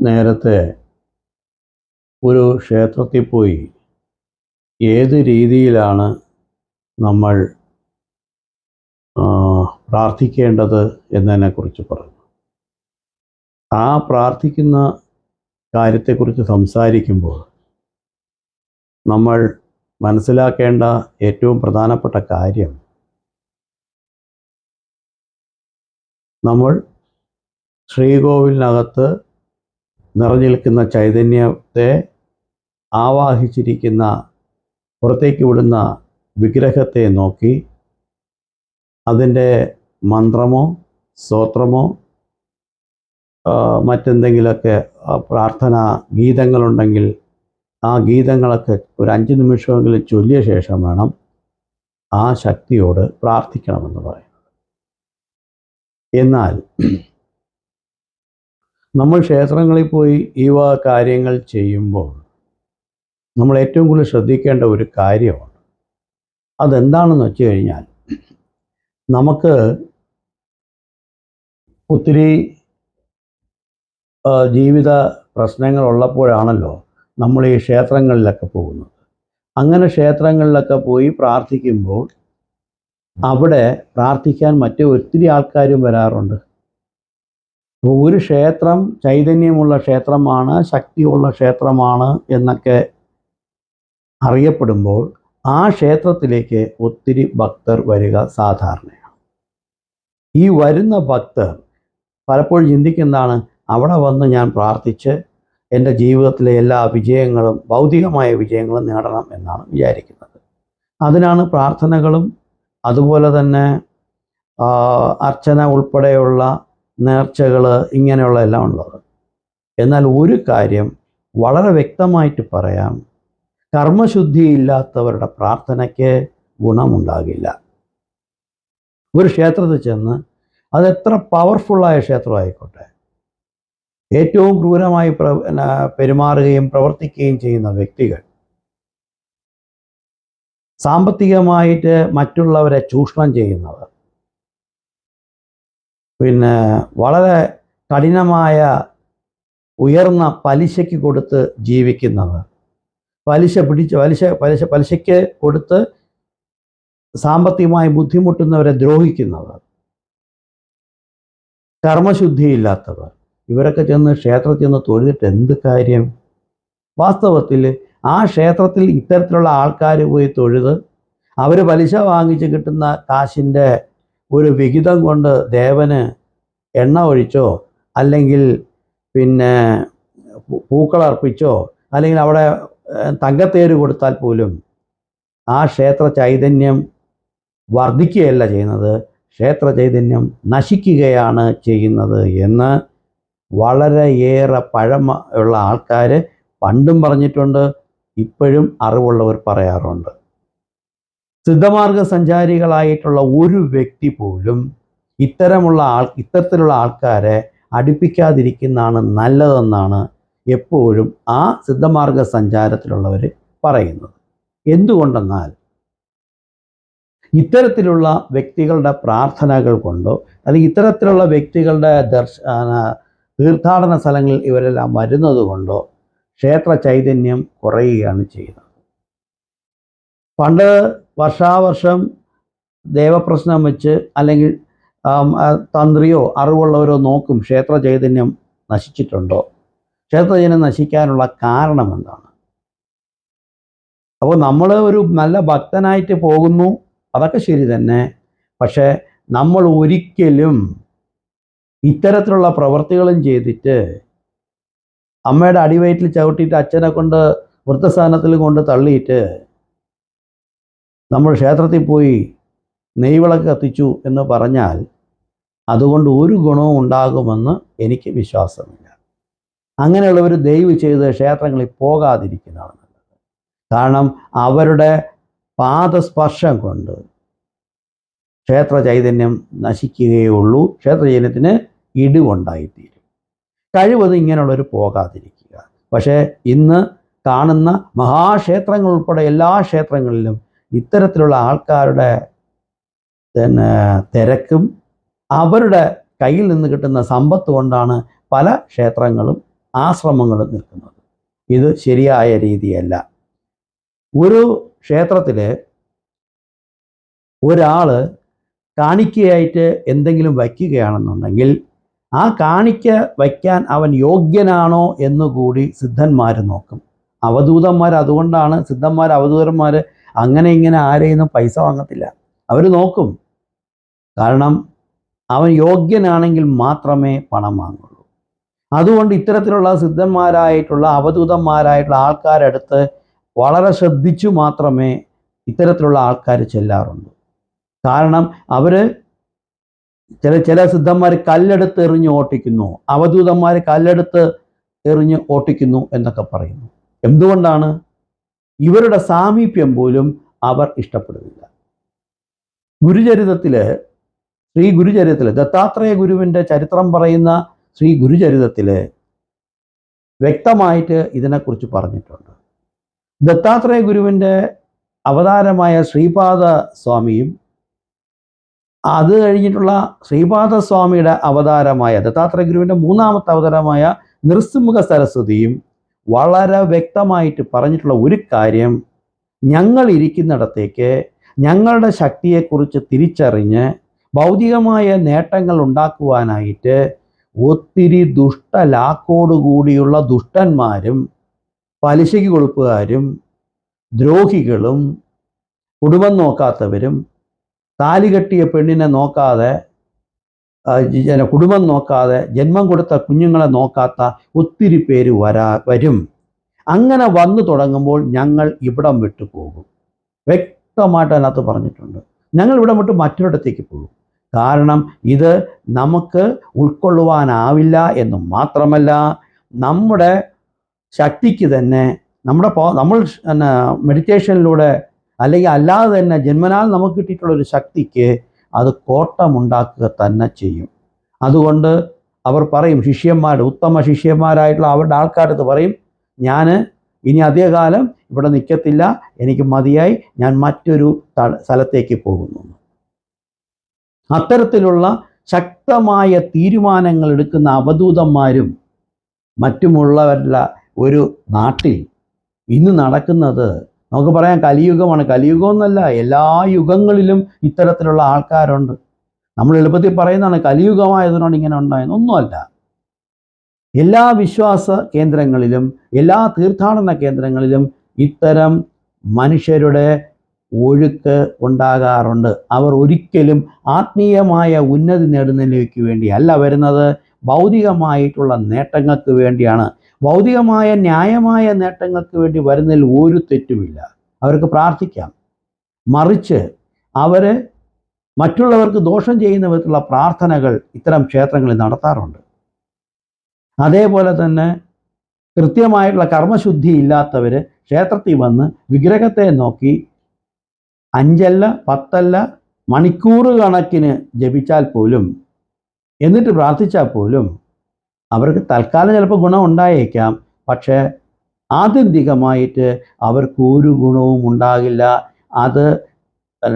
നേരത്തെ ഒരു ക്ഷേത്രത്തിൽ പോയി ഏത് രീതിയിലാണ് നമ്മൾ പ്രാർത്ഥിക്കേണ്ടത് എന്നതിനെക്കുറിച്ച് പറഞ്ഞു. ആ പ്രാർത്ഥിക്കുന്ന കാര്യത്തെക്കുറിച്ച് സംസാരിക്കുമ്പോൾ നമ്മൾ മനസ്സിലാക്കേണ്ട ഏറ്റവും പ്രധാനപ്പെട്ട കാര്യം നമ്മൾ ശ്രീകോവിലിനകത്ത് നിറഞ്ഞു നിൽക്കുന്ന ചൈതന്യത്തെ ആവാഹിച്ചിരിക്കുന്ന പുറത്തേക്ക് വിടുന്ന വിഗ്രഹത്തെ നോക്കി അതിന്റെ മന്ത്രമോ സ്തോത്രമോ മറ്റെന്തെങ്കിലുമൊക്കെ പ്രാർത്ഥന ഗീതങ്ങളുണ്ടെങ്കിൽ ആ ഗീതങ്ങളൊക്കെ ഒരു അഞ്ച് നിമിഷമെങ്കിലും ചൊല്ലിയ ശേഷം വേണം ആ ശക്തിയോട് പ്രാർത്ഥിക്കണമെന്ന് പറയുന്നത്. എന്നാൽ നമ്മൾ ക്ഷേത്രങ്ങളിൽ പോയി ഈ വക കാര്യങ്ങൾ ചെയ്യുമ്പോൾ നമ്മൾ ഏറ്റവും കൂടുതൽ ശ്രദ്ധിക്കേണ്ട ഒരു കാര്യമാണ്. അതെന്താണെന്ന് വെച്ച് കഴിഞ്ഞാൽ നമുക്ക് ഒത്തിരി ജീവിത പ്രശ്നങ്ങൾ ഉള്ളപ്പോഴാണല്ലോ നമ്മൾ ഈ ക്ഷേത്രങ്ങളിലൊക്കെ പോകുന്നത്. അങ്ങനെ ക്ഷേത്രങ്ങളിലൊക്കെ പോയി പ്രാർത്ഥിക്കുമ്പോൾ അവിടെ പ്രാർത്ഥിക്കാൻ മറ്റു ഒത്തിരി ആൾക്കാരും വരാറുണ്ട്. അപ്പോൾ ഒരു ക്ഷേത്രം ചൈതന്യമുള്ള ക്ഷേത്രമാണ് ശക്തിയുള്ള ക്ഷേത്രമാണ് എന്നൊക്കെ അറിയപ്പെടുമ്പോൾ ആ ക്ഷേത്രത്തിലേക്ക് ഒത്തിരി ഭക്തർ വരിക സാധാരണയാണ്. ഈ വരുന്ന ഭക്തർ പലപ്പോഴും ചിന്തിക്കുന്നതാണ് അവിടെ വന്ന് ഞാൻ പ്രാർത്ഥിച്ച് എന്റെ ജീവിതത്തിലെ എല്ലാ വിജയങ്ങളും ഭൗതികമായ വിജയങ്ങളും നേടണം എന്നാണ് വിചാരിക്കുന്നത്. അതിനാണ് പ്രാർത്ഥനകളും അതുപോലെ തന്നെ അർച്ചന ഉൾപ്പെടെയുള്ള നേർച്ചകൾ ഇങ്ങനെയുള്ള എല്ലാം ഉള്ളത്. എന്നാൽ ഒരു കാര്യം വളരെ വ്യക്തമായിട്ട് പറയാം. കർമ്മശുദ്ധി ഇല്ലാത്തവരുടെ പ്രാർത്ഥനയ്ക്ക് ഗുണമുണ്ടാകില്ല. ഒരു ക്ഷേത്രത്തിൽ ചെന്ന് അതെത്ര പവർഫുള്ളായ ക്ഷേത്രമായിക്കോട്ടെ. ഏറ്റവും ക്രൂരമായി പ്ര പെരുമാറുകയും പ്രവർത്തിക്കുകയും ചെയ്യുന്ന വ്യക്തികൾ. സാമ്പത്തികമായിട്ട് മറ്റുള്ളവരെ ചൂഷണം ചെയ്യുന്നവർ. പിന്നെ വളരെ കഠിനമായ ഉയർന്ന പലിശയ്ക്ക് കൊടുത്ത് ജീവിക്കുന്നവർ. പലിശ പിടിച്ച് പലിശ പലിശ പലിശയ്ക്ക് കൊടുത്ത് സാമ്പത്തികമായി ബുദ്ധിമുട്ടുന്നവരെ ദ്രോഹിക്കുന്നവർ. കർമ്മശുദ്ധിയില്ലാത്തവർ. ഇവരൊക്കെ ചെന്ന് ക്ഷേത്രത്തിൽ ചെന്ന് തൊഴുതിട്ട് എന്ത് കാര്യം? വാസ്തവത്തിൽ ആ ക്ഷേത്രത്തിൽ ഇത്തരത്തിലുള്ള ആൾക്കാർ പോയി തൊഴുത് അവർ പലിശ വാങ്ങിച്ച് കിട്ടുന്ന കാശിന്റെ ഒരു വിഹിതം കൊണ്ട് ദേവന് എണ്ണ ഒഴിച്ചോ അല്ലെങ്കിൽ പിന്നെ പൂക്കൾ അർപ്പിച്ചോ അല്ലെങ്കിൽ അവിടെ തങ്കത്തേര് കൊടുത്താൽ പോലും ആ ക്ഷേത്ര ചൈതന്യം വർദ്ധിക്കുകയല്ല ചെയ്യുന്നത്. ക്ഷേത്ര ചൈതന്യം നശിക്കുകയാണ് ചെയ്യുന്നത് എന്ന് വളരെയേറെ പഴമ ഉള്ള ആൾക്കാർ പണ്ടും പറഞ്ഞിട്ടുണ്ട്. ഇപ്പോഴും അറിവുള്ളവർ പറയാറുണ്ട്. സിദ്ധമാർഗ സഞ്ചാരികളായിട്ടുള്ള ഒരു വ്യക്തി പോലും ഇത്തരമുള്ള ആൾ ഇത്തരത്തിലുള്ള ആൾക്കാരെ അടുപ്പിക്കാതിരിക്കുന്നതാണ് നല്ലതെന്നാണ് എപ്പോഴും ആ സിദ്ധമാർഗ സഞ്ചാരത്തിലുള്ളവർ പറയുന്നത്. എന്തുകൊണ്ടെന്നാൽ ഇത്തരത്തിലുള്ള വ്യക്തികളുടെ പ്രാർത്ഥനകൾ കൊണ്ടോ അല്ലെങ്കിൽ ഇത്തരത്തിലുള്ള വ്യക്തികളുടെ ദർശ തീർത്ഥാടന സ്ഥലങ്ങളിൽ ഇവരെല്ലാം വരുന്നത് കൊണ്ടോ ക്ഷേത്ര ചൈതന്യം കുറയുകയാണ് ചെയ്യുന്നത്. പണ്ട് വർഷാവർഷം ദേവപ്രശ്നം വെച്ച് അല്ലെങ്കിൽ തന്ത്രിയോ അറിവുള്ളവരോ നോക്കും ക്ഷേത്ര ചൈതന്യം നശിച്ചിട്ടുണ്ടോ? ക്ഷേത്ര ചൈതന്യം നശിക്കാനുള്ള കാരണം എന്താണ്? അപ്പോൾ നമ്മൾ ഒരു നല്ല ഭക്തനായിട്ട് പോകുന്നു അതൊക്കെ ശരി തന്നെ. പക്ഷേ നമ്മൾ ഒരിക്കലും ഇത്തരത്തിലുള്ള പ്രവർത്തികളും ചെയ്തിട്ട് അമ്മയുടെ അടിവയറ്റിൽ ചവിട്ടിയിട്ട് അച്ഛനെ കൊണ്ട് വൃദ്ധസ്ഥാനത്തിൽ കൊണ്ട് തള്ളിയിട്ട് നമ്മൾ ക്ഷേത്രത്തിൽ പോയി നെയ്വിളക്ക് കത്തിച്ചു എന്ന് പറഞ്ഞാൽ അതുകൊണ്ട് ഒരു ഗുണവും ഉണ്ടാകുമെന്ന് എനിക്ക് വിശ്വാസമില്ല. അങ്ങനെയുള്ളവർ ദയവ് ചെയ്ത് ക്ഷേത്രങ്ങളിൽ പോകാതിരിക്കുന്നതാണ് നല്ലത്. കാരണം അവരുടെ പാദസ്പർശം കൊണ്ട് ക്ഷേത്ര ചൈതന്യം നശിക്കുകയുള്ളൂ ക്ഷേത്ര ചൈതന്യത്തിന് ഇടിവുണ്ടായിത്തീരും. കഴിവത് ഇങ്ങനെയുള്ളവർ പോകാതിരിക്കുക. പക്ഷേ ഇന്ന് കാണുന്ന മഹാക്ഷേത്രങ്ങൾ ഉൾപ്പെടെ എല്ലാ ക്ഷേത്രങ്ങളിലും ഇത്തരത്തിലുള്ള ആൾക്കാരുടെ പിന്നെ തിരക്കും അവരുടെ കയ്യിൽ നിന്ന് കിട്ടുന്ന സമ്പത്ത് കൊണ്ടാണ് പല ക്ഷേത്രങ്ങളും ആശ്രമങ്ങളും നിൽക്കുന്നത്. ഇത് ശരിയായ രീതിയല്ല. ഒരു ക്ഷേത്രത്തിൽ ഒരാൾ കാണിക്കയായിട്ട് എന്തെങ്കിലും വയ്ക്കുകയാണെന്നുണ്ടെങ്കിൽ ആ കാണിക്ക വയ്ക്കാൻ അവൻ യോഗ്യനാണോ എന്നുകൂടി സിദ്ധന്മാർ നോക്കും. അവധൂതന്മാർ അതുകൊണ്ടാണ് സിദ്ധന്മാർ അവധൂതന്മാർ അങ്ങനെ ഇങ്ങനെ ആരെയൊന്നും പൈസ വാങ്ങത്തില്ല. അവർ നോക്കും. കാരണം അവൻ യോഗ്യനാണെങ്കിൽ മാത്രമേ പണം വാങ്ങുള്ളൂ. അതുകൊണ്ട് ഇത്തരത്തിലുള്ള സിദ്ധന്മാരായിട്ടുള്ള അവധൂതന്മാരായിട്ടുള്ള ആൾക്കാരടുത്ത് വളരെ ശ്രദ്ധിച്ചു മാത്രമേ ഇത്തരത്തിലുള്ള ആൾക്കാർ ചെല്ലാറുള്ളൂ. കാരണം അവർ ചില ചില സിദ്ധന്മാർ കല്ലെടുത്ത് എറിഞ്ഞ് ഓട്ടിക്കുന്നു. അവധൂതന്മാർ കല്ലെടുത്ത് എറിഞ്ഞ് ഓട്ടിക്കുന്നു എന്നൊക്കെ പറയുന്നു. എന്തുകൊണ്ടാണ്? ഇവരുടെ സാമീപ്യം പോലും അവർ ഇഷ്ടപ്പെടുന്നില്ല. ഗുരുചരിതത്തിൽ ശ്രീ ഗുരുചരിതത്തിൽ ദത്താത്രേയ ഗുരുവിന്റെ ചരിത്രം പറയുന്ന ശ്രീ ഗുരുചരിതത്തിൽ വ്യക്തമായിട്ട് ഇതിനെക്കുറിച്ച് പറഞ്ഞിട്ടുണ്ട്. ദത്താത്രേയ ഗുരുവിന്റെ അവതാരമായ ശ്രീപാദ സ്വാമിയും അത് കഴിഞ്ഞിട്ടുള്ള ശ്രീപാദ സ്വാമിയുടെ അവതാരമായ ദത്താത്രേയ ഗുരുവിന്റെ മൂന്നാമത്തെ അവതാരമായ നൃസിംഹ സരസ്വതിയും വളരെ വ്യക്തമായിട്ട് പറഞ്ഞിട്ടുള്ള ഒരു കാര്യം ഞങ്ങൾ ഇരിക്കുന്നിടത്തേക്ക് ഞങ്ങളുടെ ശക്തിയെക്കുറിച്ച് തിരിച്ചറിഞ്ഞ് ഭൗതികമായ നേട്ടങ്ങൾ ഉണ്ടാക്കുവാനായിട്ട് ഒത്തിരി ദുഷ്ടലാക്കോടുകൂടിയുള്ള ദുഷ്ടന്മാരും പലിശയ്ക്ക് കൊടുപ്പുകാരും ദ്രോഹികളും കുടുംബം നോക്കാത്തവരും താലി കെട്ടിയ പെണ്ണിനെ നോക്കാതെ കുടുംബം നോക്കാതെ ജന്മം കൊടുത്ത കുഞ്ഞുങ്ങളെ നോക്കാത്ത ഒത്തിരി പേര് വരാ വരും. അങ്ങനെ വന്നു തുടങ്ങുമ്പോൾ ഞങ്ങൾ ഇവിടം വിട്ടു പോകും. വ്യക്തമായിട്ട് അതിനകത്ത് പറഞ്ഞിട്ടുണ്ട്. ഞങ്ങൾ ഇവിടം വിട്ട് മറ്റൊരിടത്തേക്ക് പോകും. കാരണം ഇത് നമുക്ക് ഉൾക്കൊള്ളുവാനാവില്ല എന്ന് മാത്രമല്ല നമ്മുടെ ശക്തിക്ക് തന്നെ നമ്മുടെ നമ്മൾ മെഡിറ്റേഷനിലൂടെ അല്ലെങ്കിൽ അല്ലാതെ തന്നെ ജന്മനാൽ നമുക്ക് കിട്ടിയിട്ടുള്ള ഒരു ശക്തിക്ക് അത് കോട്ടമുണ്ടാക്കുക തന്നെ ചെയ്യും. അതുകൊണ്ട് അവർ പറയും ശിഷ്യന്മാർ ഉത്തമ ശിഷ്യന്മാരായിട്ടുള്ള അവരുടെ ആൾക്കാരടുത്ത് പറയും ഞാൻ ഇനി അധികകാലം ഇവിടെ നിൽക്കത്തില്ല എനിക്ക് മതിയായി ഞാൻ മറ്റൊരു സ്ഥലത്തേക്ക് പോകുന്നു. അത്തരത്തിലുള്ള ശക്തമായ തീരുമാനങ്ങൾ എടുക്കുന്ന അവധൂതന്മാരും മറ്റുമുള്ളവരുടെ ഒരു നാട്ടിൽ ഇന്ന് നടക്കുന്നത് നമുക്ക് പറയാം കലിയുഗമാണ്. കലിയുഗം എന്നല്ല എല്ലാ യുഗങ്ങളിലും ഇത്തരത്തിലുള്ള ആൾക്കാരുണ്ട്. നമ്മൾ എളുപ്പത്തിൽ പറയുന്നതാണ് കലിയുഗമായതിനോട് ഇങ്ങനെ ഉണ്ടായെന്ന്. ഒന്നുമല്ല. എല്ലാ വിശ്വാസ കേന്ദ്രങ്ങളിലും എല്ലാ തീർത്ഥാടന കേന്ദ്രങ്ങളിലും ഇത്തരം മനുഷ്യരുടെ ഒഴുക്ക് ഉണ്ടാകാറുണ്ട്. അവർ ഒരിക്കലും ആത്മീയമായ ഉന്നതി നേടുന്നതിലേക്ക് വേണ്ടി അല്ല വരുന്നത്. ഭൗതികമായിട്ടുള്ള നേട്ടങ്ങൾക്ക് വേണ്ടിയാണ്. ഭൗതികമായ ന്യായമായ നേട്ടങ്ങൾക്ക് വേണ്ടി വരുന്നതിൽ ഒരു തെറ്റുമില്ല. അവർക്ക് പ്രാർത്ഥിക്കാം. മറിച്ച് അവർ മറ്റുള്ളവർക്ക് ദോഷം ചെയ്യുന്ന വിധത്തിലുള്ള പ്രാർത്ഥനകൾ ഇത്തരം ക്ഷേത്രങ്ങളിൽ നടത്താറുണ്ട്. അതേപോലെ തന്നെ കൃത്യമായിട്ടുള്ള കർമ്മശുദ്ധി ഇല്ലാത്തവർ ക്ഷേത്രത്തിൽ വന്ന് വിഗ്രഹത്തെ നോക്കി അഞ്ചല്ല പത്തല്ല മണിക്കൂർ കണക്കിന് ജപിച്ചാൽ പോലും എന്നിട്ട് പ്രാർത്ഥിച്ചാൽ പോലും അവർക്ക് തൽക്കാലം ചിലപ്പോൾ ഗുണം ഉണ്ടായേക്കാം. പക്ഷേ ആത്യന്തികമായിട്ട് അവർക്ക് ഒരു ഗുണവും ഉണ്ടാകില്ല. അത്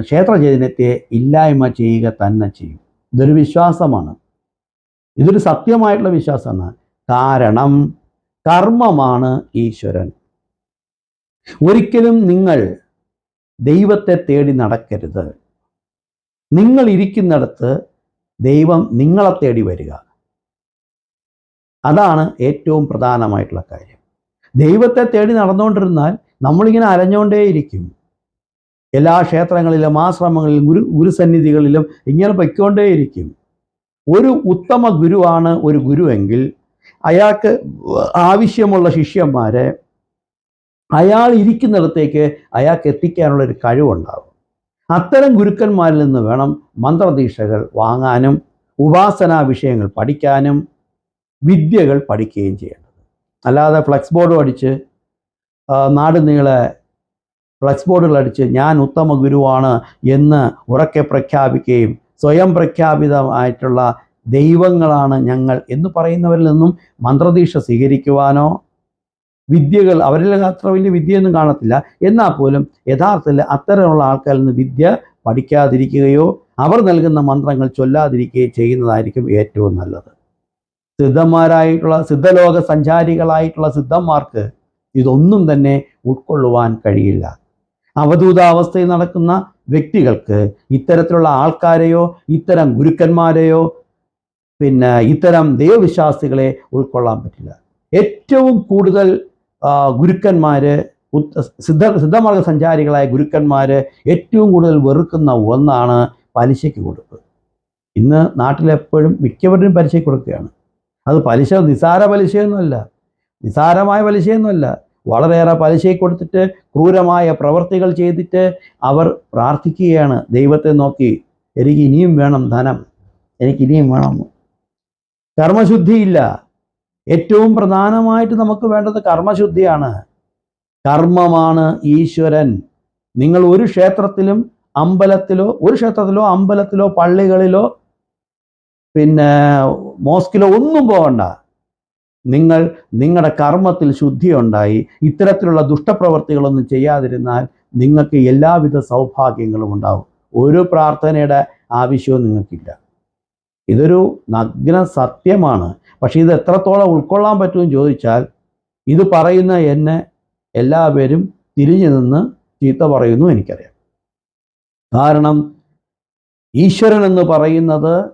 ക്ഷേത്ര ചൈതന്യത്തെ ഇല്ലായ്മ ചെയ്യുക തന്നെ ചെയ്യും. ഇതൊരു വിശ്വാസമാണ്. ഇതൊരു സത്യമായിട്ടുള്ള വിശ്വാസമാണ്. കാരണം കർമ്മമാണ് ഈശ്വരൻ. ഒരിക്കലും നിങ്ങൾ ദൈവത്തെ തേടി നടക്കരുത്. നിങ്ങൾ ഇരിക്കുന്നിടത്ത് ദൈവം നിങ്ങളെ തേടി വരിക. അതാണ് ഏറ്റവും പ്രധാനമായിട്ടുള്ള കാര്യം. ദൈവത്തെ തേടി നടന്നുകൊണ്ടിരുന്നാൽ നമ്മളിങ്ങനെ അലഞ്ഞുകൊണ്ടേയിരിക്കും. എല്ലാ ക്ഷേത്രങ്ങളിലും ആശ്രമങ്ങളിലും ഗുരു ഗുരുസന്നിധികളിലും ഇങ്ങനെ പൊയ്ക്കൊണ്ടേയിരിക്കും. ഒരു ഉത്തമ ഗുരുവാണ് ഒരു ഗുരുവെങ്കിൽ അയാൾക്ക് ആവശ്യമുള്ള ശിഷ്യന്മാരെ അയാൾ ഇരിക്കുന്നിടത്തേക്ക് അയാൾക്ക് എത്തിക്കാനുള്ള ഒരു കഴിവുണ്ടാകും അത്തരം ഗുരുക്കന്മാരിൽ നിന്ന് വേണം മന്ത്രദീക്ഷകൾ വാങ്ങാനും ഉപാസനാ വിഷയങ്ങൾ പഠിക്കാനും വിദ്യകൾ പഠിക്കുകയും ചെയ്യേണ്ടത്. അല്ലാതെ ഫ്ലെക്സ് ബോർഡ് അടിച്ച് നാട് നീളെ ഫ്ലെക്സ് ബോർഡുകൾ അടിച്ച് ഞാൻ ഉത്തമ ഗുരുവാണ് എന്ന് ഉറക്കെ പ്രഖ്യാപിക്കുകയും സ്വയം പ്രഖ്യാപിതമായിട്ടുള്ള ദൈവങ്ങളാണ് ഞങ്ങൾ എന്ന് പറയുന്നവരിൽ നിന്നും മന്ത്രദീക്ഷ സ്വീകരിക്കുവാനോ വിദ്യകൾ അവരിൽ അത്ര വലിയ വിദ്യയൊന്നും കാണത്തില്ല. എന്നാൽ പോലും യഥാർത്ഥത്തിൽ അത്തരമുള്ള ആൾക്കാരിൽ നിന്ന് വിദ്യ പഠിക്കാതിരിക്കുകയോ അവർ നൽകുന്ന മന്ത്രങ്ങൾ ചൊല്ലാതിരിക്കുകയോ ചെയ്യുന്നതായിരിക്കും ഏറ്റവും നല്ലത്. സിദ്ധന്മാരായിട്ടുള്ള സിദ്ധലോക സഞ്ചാരികളായിട്ടുള്ള സിദ്ധന്മാർക്ക് ഇതൊന്നും തന്നെ ഉൾക്കൊള്ളുവാൻ കഴിയില്ല. അവധൂതാവസ്ഥയിൽ നടക്കുന്ന വ്യക്തികൾക്ക് ഇത്തരത്തിലുള്ള ആൾക്കാരെയോ ഇത്തരം ഗുരുക്കന്മാരെയോ പിന്നെ ഇത്തരം ദൈവവിശ്വാസികളെ ഉൾക്കൊള്ളാൻ പറ്റില്ല. ഏറ്റവും കൂടുതൽ ഗുരുക്കന്മാർ സിദ്ധ സിദ്ധമാർഗ സഞ്ചാരികളായ ഗുരുക്കന്മാര് ഏറ്റവും കൂടുതൽ വെറുക്കുന്ന ഒന്നാണ് പലിശയ്ക്ക് കൊടുപ്പ്. ഇന്ന് നാട്ടിലെപ്പോഴും മിക്കവരും പലിശയ്ക്ക് കൊടുക്കുകയാണ്. അത് പലിശ നിസാര പലിശയൊന്നുമല്ല. നിസാരമായ പലിശയൊന്നുമല്ല. വളരെയേറെ പലിശയെ കൊടുത്തിട്ട് ക്രൂരമായ പ്രവർത്തികൾ ചെയ്തിട്ട് അവർ പ്രാർത്ഥിക്കുകയാണ്. ദൈവത്തെ നോക്കി എനിക്ക് ഇനിയും വേണം ധനം. എനിക്ക് ഇനിയും വേണം. കർമ്മശുദ്ധിയില്ല. ഏറ്റവും പ്രധാനമായിട്ട് നമുക്ക് വേണ്ടത് കർമ്മശുദ്ധിയാണ്. കർമ്മമാണ് ഈശ്വരൻ. നിങ്ങൾ ഒരു ക്ഷേത്രത്തിലും അമ്പലത്തിലോ ഒരു ക്ഷേത്രത്തിലോ അമ്പലത്തിലോ പള്ളികളിലോ പിന്നെ മോസ്കിലോ ഒന്നും പോകണ്ട. നിങ്ങൾ നിങ്ങളുടെ കർമ്മത്തിൽ ശുദ്ധിയുണ്ടായി ഇത്തരത്തിലുള്ള ദുഷ്ടപ്രവർത്തികളൊന്നും ചെയ്യാതിരുന്നാൽ നിങ്ങൾക്ക് എല്ലാവിധ സൗഭാഗ്യങ്ങളും ഉണ്ടാവും. ഒരു പ്രാർത്ഥനയുടെ ആവശ്യവും നിങ്ങൾക്കില്ല. ഇതൊരു നഗ്ന സത്യമാണ്. പക്ഷേ ഇത് എത്രത്തോളം ഉൾക്കൊള്ളാൻ പറ്റുമെന്ന് ചോദിച്ചാൽ ഇത് പറയുന്ന എന്നെ എല്ലാവരും തിരിഞ്ഞു നിന്ന് ചീത്ത പറയുന്നു എനിക്കറിയാം. കാരണം ഈശ്വരൻ എന്ന് പറയുന്നത്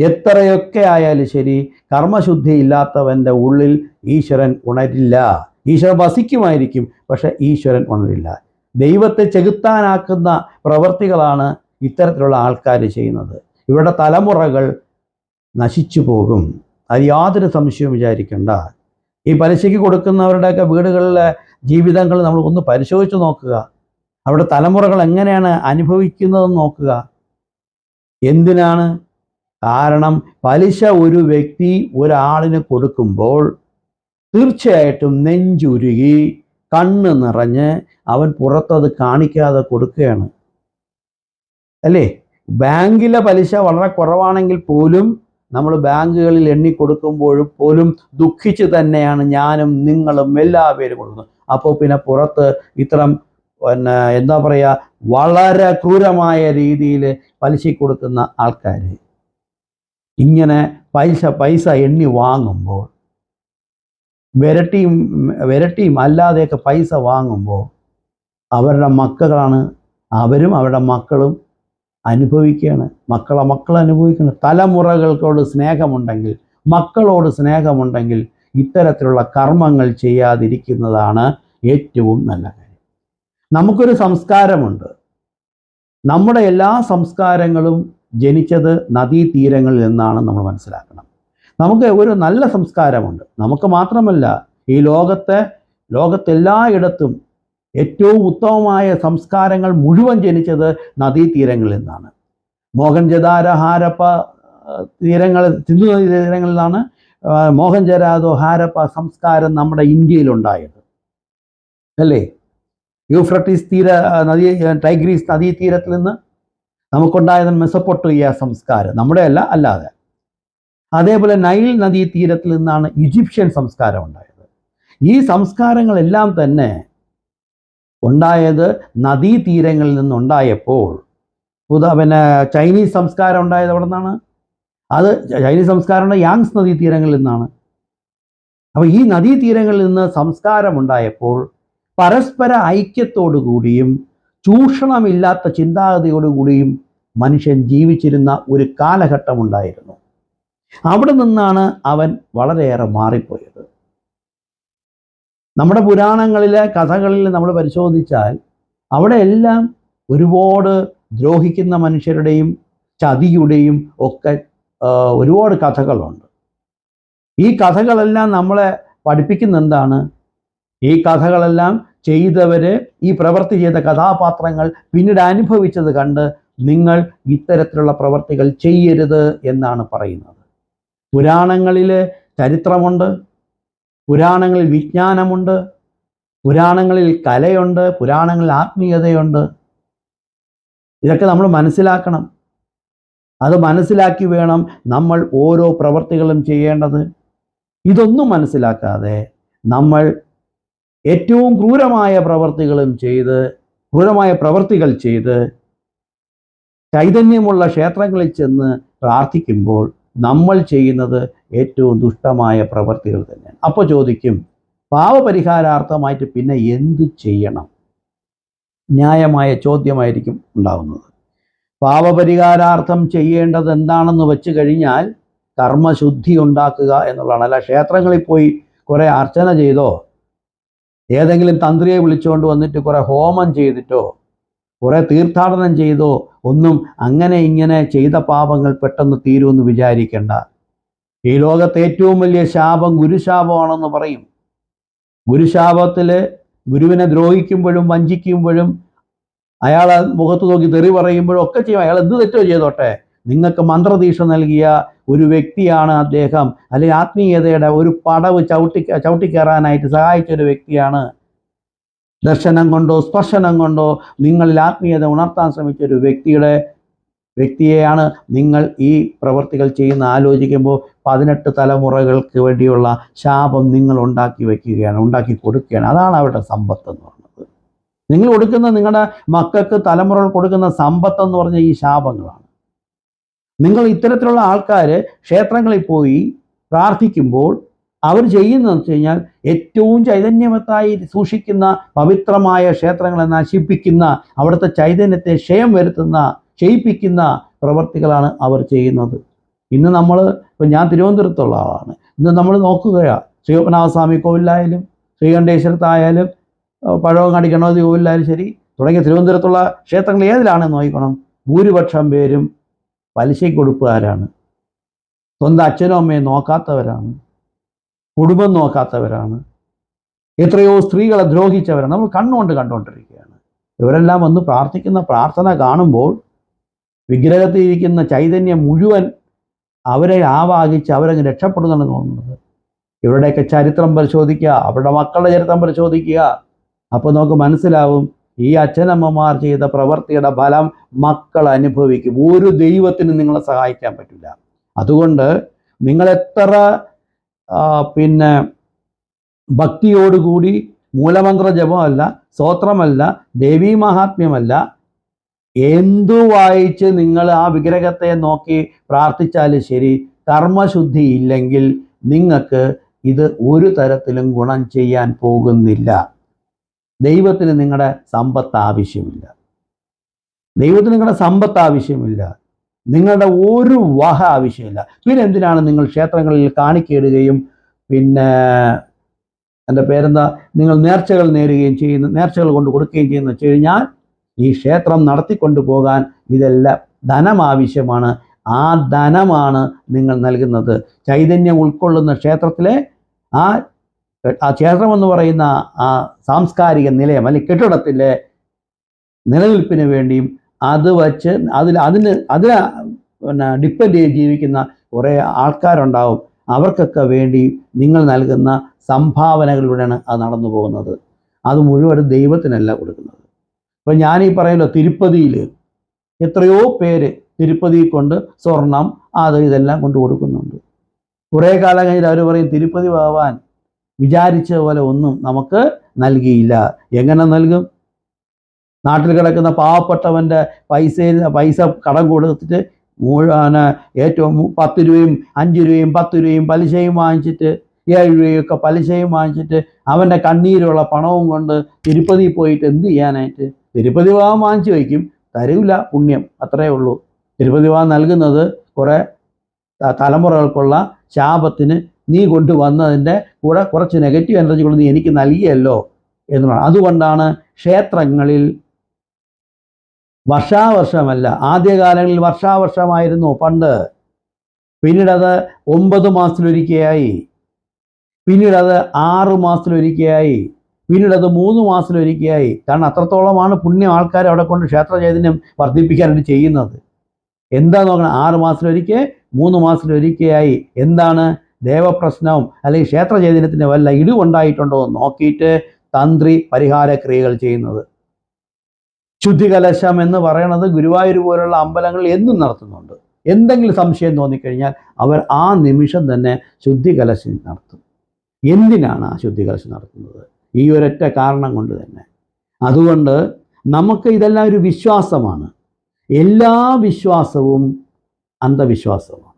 എത്രയൊക്കെ ആയാലും ശരി കർമ്മശുദ്ധി ഇല്ലാത്തവന്റെ ഉള്ളിൽ ഈശ്വരൻ ഉണരില്ല. ഈശ്വരൻ വസിക്കുമായിരിക്കും പക്ഷെ ഈശ്വരൻ ഉണരില്ല. ദൈവത്തെ ചെകുത്താനാക്കുന്ന പ്രവർത്തികളാണ് ഇത്തരത്തിലുള്ള ആൾക്കാർ ചെയ്യുന്നത്. ഇവരുടെ തലമുറകൾ നശിച്ചു പോകും. അത് യാതൊരു സംശയവും വിചാരിക്കണ്ട. ഈ പലിശയ്ക്ക് കൊടുക്കുന്നവരുടെയൊക്കെ വീടുകളിലെ ജീവിതങ്ങൾ നമ്മൾ ഒന്ന് പരിശോധിച്ച് നോക്കുക. അവിടെ തലമുറകൾ എങ്ങനെയാണ് അനുഭവിക്കുന്നതെന്ന് നോക്കുക. എന്തിനാണ് കാരണം പലിശ ഒരു വ്യക്തി ഒരാളിന് കൊടുക്കുമ്പോൾ തീർച്ചയായിട്ടും നെഞ്ചുരുകി കണ്ണ് നിറഞ്ഞ് അവൻ പുറത്തത് കാണിക്കാതെ കൊടുക്കുകയാണ്. അല്ലേ? ബാങ്കിലെ പലിശ വളരെ കുറവാണെങ്കിൽ പോലും നമ്മൾ ബാങ്കുകളിൽ എണ്ണി കൊടുക്കുമ്പോഴും പോലും ദുഃഖിച്ച് തന്നെയാണ് ഞാനും നിങ്ങളും എല്ലാവരും കൊടുക്കുന്നത്. അപ്പോൾ പിന്നെ പുറത്ത് ഇത്തരം പിന്നെ എന്താ പറയുക വളരെ ക്രൂരമായ രീതിയിൽ പലിശ കൊടുക്കുന്ന ആൾക്കാർ ഇങ്ങനെ പൈസ പൈസ എണ്ണി വാങ്ങുമ്പോൾ വിരട്ടിയും വിരട്ടിയും അല്ലാതെയൊക്കെ പൈസ വാങ്ങുമ്പോൾ അവരുടെ മക്കളാണ് അവരും അവരുടെ മക്കളും അനുഭവിക്കുകയാണ്. മക്കളെ മക്കൾ അനുഭവിക്കണം തലമുറകൾക്കോട് സ്നേഹമുണ്ടെങ്കിൽ മക്കളോട് സ്നേഹമുണ്ടെങ്കിൽ ഇത്തരത്തിലുള്ള കർമ്മങ്ങൾ ചെയ്യാതിരിക്കുന്നതാണ് ഏറ്റവും നല്ല കാര്യം. നമുക്കൊരു സംസ്കാരമുണ്ട്. നമ്മുടെ എല്ലാ സംസ്കാരങ്ങളും ജനിച്ചത് നദീതീരങ്ങളിൽ നിന്നാണ് നമ്മൾ മനസ്സിലാക്കണം. നമുക്ക് ഒരു നല്ല സംസ്കാരമുണ്ട്. നമുക്ക് മാത്രമല്ല ഈ ലോകത്തെ ലോകത്തെല്ലായിടത്തും ഏറ്റവും ഉത്തമമായ സംസ്കാരങ്ങൾ മുഴുവൻ ജനിച്ചത് നദീതീരങ്ങളിൽ നിന്നാണ്. മോഹൻജദാര ഹാരപ്പ തീരങ്ങൾ സിന്ധു നദീ ആ, മോഹൻജരാദോ ഹാരപ്പ സംസ്കാരം നമ്മുടെ ഇന്ത്യയിലുണ്ടായത്. അല്ലേ? യൂഫ്രട്ടീസ് തീര നദീ ടൈഗ്രീസ് നദീതീരത്തിൽ നിന്ന് നമുക്കുണ്ടായത് മെസ്സപ്പൊട്ടോയ സംസ്കാരം. നമ്മുടെ അല്ല അല്ലാതെ. അതേപോലെ നൈൽ നദീ തീരത്തിൽ നിന്നാണ് ഈജിപ്ഷ്യൻ സംസ്കാരം ഉണ്ടായത്. ഈ സംസ്കാരങ്ങളെല്ലാം തന്നെ ഉണ്ടായത് നദീതീരങ്ങളിൽ നിന്നുണ്ടായപ്പോൾ. ഉദാ പിന്നെ ചൈനീസ് സംസ്കാരം ഉണ്ടായത് എവിടെ നിന്നാണ്. അത് ചൈനീസ് സംസ്കാരം യാങ്സ് നദീതീരങ്ങളിൽ നിന്നാണ്. അപ്പോൾ ഈ നദീതീരങ്ങളിൽ നിന്ന് സംസ്കാരം ഉണ്ടായപ്പോൾ പരസ്പര ഐക്യത്തോടു കൂടിയും ചൂഷണമില്ലാത്ത ചിന്താഗതിയോടുകൂടിയും മനുഷ്യൻ ജീവിച്ചിരുന്ന ഒരു കാലഘട്ടം ഉണ്ടായിരുന്നു അവിടെ നിന്നാണ് അവൻ വളരെയേറെ മാറിപ്പോയത്. നമ്മുടെ പുരാണങ്ങളിലെ കഥകളിൽ നമ്മൾ പരിശോധിച്ചാൽ അവിടെ എല്ലാം ഒരുപാട് ദ്രോഹിക്കുന്ന മനുഷ്യരുടെയും ചതിയുടെയും ഒക്കെ ഒരുപാട് കഥകളുണ്ട്. ഈ കഥകളെല്ലാം നമ്മളെ പഠിപ്പിക്കുന്ന എന്താണ്? ഈ കഥകളെല്ലാം ചെയ്തവര് ഈ പ്രവൃത്തി ചെയ്ത കഥാപാത്രങ്ങൾ പിന്നീട് അനുഭവിച്ചത് കണ്ട് നിങ്ങൾ ഇത്തരത്തിലുള്ള പ്രവർത്തികൾ ചെയ്യരുത് എന്നാണ് പറയുന്നത്. പുരാണങ്ങളിൽ ചരിത്രമുണ്ട് പുരാണങ്ങളിൽ വിജ്ഞാനമുണ്ട് പുരാണങ്ങളിൽ കലയുണ്ട് പുരാണങ്ങളിൽ ആത്മീയതയുണ്ട്. ഇതൊക്കെ നമ്മൾ മനസ്സിലാക്കണം. അത് മനസ്സിലാക്കി വേണം നമ്മൾ ഓരോ പ്രവർത്തികളും ചെയ്യേണ്ടത്. ഇതൊന്നും മനസ്സിലാക്കാതെ നമ്മൾ ഏറ്റവും ക്രൂരമായ പ്രവർത്തികളും ചെയ്ത് ക്രൂരമായ പ്രവർത്തികൾ ചെയ്ത് ചൈതന്യമുള്ള ക്ഷേത്രങ്ങളിൽ ചെന്ന് പ്രാർത്ഥിക്കുമ്പോൾ നമ്മൾ ചെയ്യുന്നത് ഏറ്റവും ദുഷ്ടമായ പ്രവർത്തികൾ തന്നെയാണ്. അപ്പോൾ ചോദിക്കും പാവപരിഹാരാർത്ഥമായിട്ട് പിന്നെ എന്ത് ചെയ്യണം? ന്യായമായ ചോദ്യമായിരിക്കും ഉണ്ടാവുന്നത്. പാവപരിഹാരാർത്ഥം ചെയ്യേണ്ടത് എന്താണെന്ന് വെച്ച് കഴിഞ്ഞാൽ കർമ്മശുദ്ധി ഉണ്ടാക്കുക എന്നുള്ളതാണ്. അല്ല ക്ഷേത്രങ്ങളിൽ പോയി കുറേ അർച്ചന ചെയ്തോ ഏതെങ്കിലും തന്ത്രിയെ വിളിച്ചുകൊണ്ട് വന്നിട്ട് കുറേ ഹോമം ചെയ്തിട്ടോ കുറേ തീർത്ഥാടനം ചെയ്തോ ഒന്നും അങ്ങനെ ഇങ്ങനെ ചെയ്ത പാപങ്ങൾ പെട്ടെന്ന് തീരുമെന്ന് വിചാരിക്കേണ്ട. ഈ ലോകത്തെ ഏറ്റവും വലിയ ശാപം ഗുരുശാപമാണെന്ന് പറയും. ഗുരുശാപത്തിൽ ഗുരുവിനെ ദ്രോഹിക്കുമ്പോഴും വഞ്ചിക്കുമ്പോഴും അയാളെ മുഖത്ത് നോക്കി തെറി പറയുമ്പോഴും ഒക്കെ ചെയ്യും. അയാൾ എന്ത് തെറ്റോ ചെയ്തോട്ടെ. നിങ്ങൾക്ക് മന്ത്രദീക്ഷ നൽകിയ ഒരു വ്യക്തിയാണ് അദ്ദേഹം അല്ലെങ്കിൽ ആത്മീയതയുടെ ഒരു പടവ് ചവിട്ടി ചവിട്ടിക്കയറാനായിട്ട് സഹായിച്ച ഒരു വ്യക്തിയാണ്. ദർശനം കൊണ്ടോ സ്പർശനം കൊണ്ടോ നിങ്ങളിൽ ആത്മീയത ഉണർത്താൻ ശ്രമിച്ച ഒരു വ്യക്തിയുടെ വ്യക്തിയെയാണ് നിങ്ങൾ ഈ പ്രവർത്തികൾ ചെയ്യുന്ന. ആലോചിക്കുമ്പോൾ പതിനെട്ട് തലമുറകൾക്ക് വേണ്ടിയുള്ള ശാപം നിങ്ങൾ ഉണ്ടാക്കി വയ്ക്കുകയാണ് ഉണ്ടാക്കി കൊടുക്കുകയാണ്. അതാണ് അവരുടെ സമ്പത്ത് എന്ന് പറയുന്നത് നിങ്ങൾ കൊടുക്കുന്ന നിങ്ങളുടെ മക്കൾക്ക് തലമുറകൾ കൊടുക്കുന്ന സമ്പത്ത് എന്ന് പറഞ്ഞ ഈ ശാപങ്ങളാണ്. നിങ്ങൾ ഇത്തരത്തിലുള്ള ആൾക്കാർ ക്ഷേത്രങ്ങളിൽ പോയി പ്രാർത്ഥിക്കുമ്പോൾ അവർ ചെയ്യുന്നതെന്ന് വെച്ച് കഴിഞ്ഞാൽ ഏറ്റവും ചൈതന്യമത്തായി സൂക്ഷിക്കുന്ന പവിത്രമായ ക്ഷേത്രങ്ങളെ നശിപ്പിക്കുന്ന അവിടുത്തെ ചൈതന്യത്തെ ക്ഷയം വരുത്തുന്ന ക്ഷയിപ്പിക്കുന്ന പ്രവർത്തികളാണ് അവർ ചെയ്യുന്നത്. ഇന്ന് നമ്മൾ ഇപ്പം ഞാൻ തിരുവനന്തപുരത്തുള്ള ആളാണ്. ഇന്ന് നമ്മൾ നോക്കുകയാണ് ശ്രീപനാഥസ്വാമി കോവിലായാലും ശ്രീകണ്ഠേശ്വരത്തായാലും പഴവങ്ങാടി ഗണപതി കോവിലായാലും ശരി തുടങ്ങിയ തിരുവനന്തപുരത്തുള്ള ക്ഷേത്രങ്ങൾ ഏതിലാണെന്ന് നോക്കണം ഭൂരിപക്ഷം പേരും പലിശയ്ക്ക് കൊടുപ്പുകാരാണ് സ്വന്തം അച്ഛനും അമ്മയും നോക്കാത്തവരാണ്. കുടുംബം നോക്കാത്തവരാണ്. എത്രയോ സ്ത്രീകളെ ദ്രോഹിച്ചവരാണ്. നമ്മൾ കണ്ണുകൊണ്ട് കണ്ടുകൊണ്ടിരിക്കുകയാണ്. ഇവരെല്ലാം വന്ന് പ്രാർത്ഥിക്കുന്ന പ്രാർത്ഥന കാണുമ്പോൾ വിഗ്രഹത്തിൽ ഇരിക്കുന്ന ചൈതന്യം മുഴുവൻ അവരെ ആവാഹിച്ച് അവരങ്ങ് രക്ഷപ്പെടുന്നതാണ് തോന്നുന്നത്. ഇവരുടെയൊക്കെ ചരിത്രം പരിശോധിക്കുക അവരുടെ മക്കളുടെ ചരിത്രം പരിശോധിക്കുക. അപ്പോൾ നമുക്ക് മനസ്സിലാവും ഈ അച്ഛനമ്മമാർ ചെയ്ത പ്രവൃത്തിയുടെ ഫലം മക്കൾ അനുഭവിക്കും. ഒരു ദൈവത്തിനും നിങ്ങളെ സഹായിക്കാൻ പറ്റില്ല അതുകൊണ്ട് നിങ്ങൾ എത്ര പിന്നെ ഭക്തിയോടുകൂടി മൂലമന്ത്ര ജപമല്ല സ്തോത്രമല്ല ദേവീ മഹാത്മ്യമല്ല എന്തു വായിച്ച് നിങ്ങൾ ആ വിഗ്രഹത്തെ നോക്കി പ്രാർത്ഥിച്ചാലും ശരി കർമ്മശുദ്ധി ഇല്ലെങ്കിൽ നിങ്ങൾക്ക് ഇത് ഒരു തരത്തിലും ഗുണം ചെയ്യാൻ പോകുന്നില്ല. ദൈവത്തിന് നിങ്ങളുടെ സമ്പത്ത് ആവശ്യമില്ല. ദൈവത്തിന് നിങ്ങളുടെ സമ്പത്ത് ആവശ്യമില്ല. നിങ്ങളുടെ ഒരു വഹ ആവശ്യമില്ല. പിന്നെ എന്തിനാണ് നിങ്ങൾ ക്ഷേത്രങ്ങളിൽ കാണിക്കയിടുകയും പിന്നെ എന്റെ പേരെന്താ? നിങ്ങൾ നേർച്ചകൾ നേരുകയും ചെയ്യുന്ന നേർച്ചകൾ കൊണ്ട് കൊടുക്കുകയും ചെയ്യുന്ന വെച്ച് കഴിഞ്ഞാൽ ഈ ക്ഷേത്രം നടത്തിക്കൊണ്ടു പോകാൻ ഇതെല്ലാം ധനം ആവശ്യമാണ്. ആ ധനമാണ് നിങ്ങൾ നൽകുന്നത്. ചൈതന്യം ഉൾക്കൊള്ളുന്ന ക്ഷേത്രത്തിലെ ആ ആ ക്ഷേത്രം എന്ന് പറയുന്ന ആ സാംസ്കാരിക നിലയം അല്ലെങ്കിൽ കെട്ടിടത്തിലെ നിലനിൽപ്പിന് വേണ്ടിയും അത് വച്ച് അതിൽ അതിന് അതിന് പിന്നെ ഡിപ്പെൻഡ് ചെയ്ത് ജീവിക്കുന്ന കുറേ ആൾക്കാരുണ്ടാവും. അവർക്കൊക്കെ വേണ്ടി നിങ്ങൾ നൽകുന്ന സംഭാവനകളിലൂടെയാണ് അത് നടന്നു പോകുന്നത്. അത് മുഴുവൻ ദൈവത്തിനല്ല കൊടുക്കുന്നത്. ഇപ്പം ഞാനീ പറയുമല്ലോ തിരുപ്പതിയിൽ എത്രയോ പേര് തിരുപ്പതി കൊണ്ട് സ്വർണം അത് ഇതെല്ലാം കൊണ്ട് കൊടുക്കുന്നുണ്ട്. കുറേ കാലം കഴിഞ്ഞിട്ട് അവർ പറയും തിരുപ്പതി ഭഗവാൻ വിചാരിച്ച പോലെ ഒന്നും നമുക്ക് നൽകിയില്ല. എങ്ങനെ നൽകും? നാട്ടിൽ കിടക്കുന്ന പാവപ്പെട്ടവന്റെ പൈസയിൽ പൈസ കടം കൊടുത്തിട്ട് മുഴുവൻ ഏറ്റവും പത്ത് രൂപയും അഞ്ച് രൂപയും പത്ത് രൂപയും പലിശയും വാങ്ങിച്ചിട്ട് ഏഴ് രൂപയൊക്കെ പലിശയും വാങ്ങിച്ചിട്ട് അവന്റെ കണ്ണീരുള്ള പണവും കൊണ്ട് തിരുപ്പതി പോയിട്ട് എന്ത് ചെയ്യാനായിട്ട്? തിരുപ്പതി ഭാഗം വാങ്ങിച്ചു വയ്ക്കും. തരില്ല പുണ്യം. അത്രയേ ഉള്ളൂ. തിരുപ്പതി ഭാഗം നൽകുന്നത് കുറേ തലമുറകൾക്കുള്ള ശാപത്തിന് നീ കൊണ്ടുവന്നതിന്റെ കൂടെ കുറച്ച് നെഗറ്റീവ് എനർജികൾ നീ എനിക്ക് നൽകിയല്ലോ എന്നുള്ളതാണ്. അതുകൊണ്ടാണ് ക്ഷേത്രങ്ങളിൽ വർഷാവർഷമല്ല ആദ്യകാലങ്ങളിൽ വർഷാവർഷമായിരുന്നു പണ്ട്. പിന്നീടത് ഒമ്പത് മാസത്തിലൊരിക്കയായി. പിന്നീടത് ആറ് മാസത്തിലൊരിക്കയായി. പിന്നീടത് മൂന്ന് മാസത്തിലൊരിക്കയായി. കാരണം അത്രത്തോളമാണ് പുണ്യം ആൾക്കാർ അവിടെ കൊണ്ട് ക്ഷേത്ര ചൈതന്യം വർദ്ധിപ്പിക്കാനായിട്ട് ചെയ്യുന്നത്. എന്താ നോക്കണം. ആറ് മാസത്തിലൊരിക്കേ മൂന്ന് മാസത്തിലൊരിക്കയായി. എന്താണ്? ദേവപ്രശ്നവും അല്ലെങ്കിൽ ക്ഷേത്ര ചൈതന്യത്തിന് വല്ല ഇടിവുണ്ടായിട്ടുണ്ടോ എന്ന് നോക്കിയിട്ട് തന്ത്രി പരിഹാര ക്രിയകൾ ചെയ്യുന്നത്. ശുദ്ധികലശം എന്ന് പറയുന്നത് ഗുരുവായൂർ പോലുള്ള അമ്പലങ്ങൾ എന്നും നടത്തുന്നുണ്ട്. എന്തെങ്കിലും സംശയം തോന്നിക്കഴിഞ്ഞാൽ അവർ ആ നിമിഷം തന്നെ ശുദ്ധികലശം നടത്തും. എന്തിനാണ് ആ ശുദ്ധികലശം നടത്തുന്നത്? ഈ ഒരൊറ്റ കാരണം കൊണ്ട് തന്നെ. അതുകൊണ്ട് നമുക്ക് ഇതെല്ലാം ഒരു വിശ്വാസമാണ്. എല്ലാ വിശ്വാസവും അന്ധവിശ്വാസമാണ്.